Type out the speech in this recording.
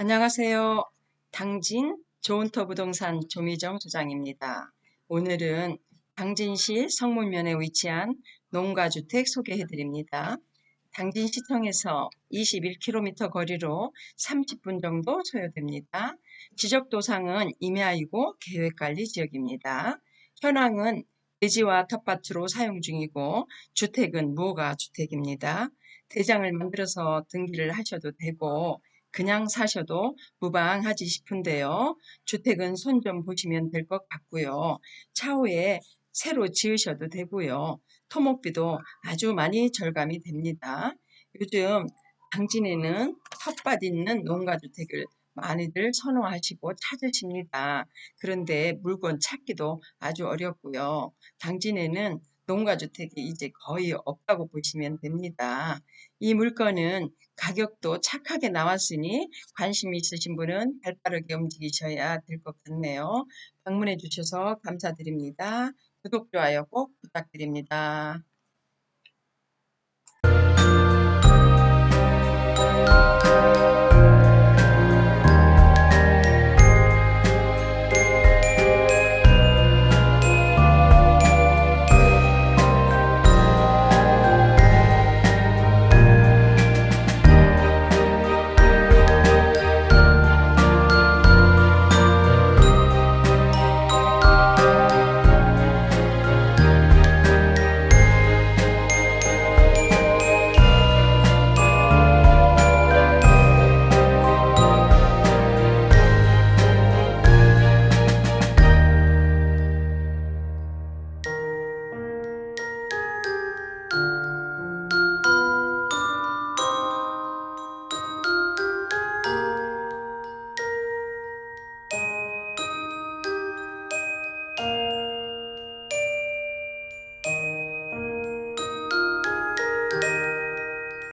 안녕하세요. 당진 좋은터 부동산 조미정 소장입니다. 오늘은 당진시 성문면에 위치한 농가주택 소개해 드립니다. 당진시청에서 21km 거리로 30분 정도 소요됩니다. 지적도상은 임야이고 계획관리 지역입니다. 현황은 대지와 텃밭으로 사용 중이고 주택은 무허가 주택입니다. 대장을 만들어서 등기를 하셔도 되고 그냥 사셔도 무방하지 싶은데요. 주택은 손 좀 보시면 될 것 같고요. 차후에 새로 지으셔도 되고요. 토목비도 아주 많이 절감이 됩니다. 요즘 당진에는 텃밭 있는 농가주택을 많이들 선호하시고 찾으십니다. 그런데 물건 찾기도 아주 어렵고요. 당진에는 농가주택이 이제 거의 없다고 보시면 됩니다. 이 물건은 가격도 착하게 나왔으니 관심 있으신 분은 발빠르게 움직이셔야 될 것 같네요. 방문해 주셔서 감사드립니다. 구독, 좋아요 꼭 부탁드립니다.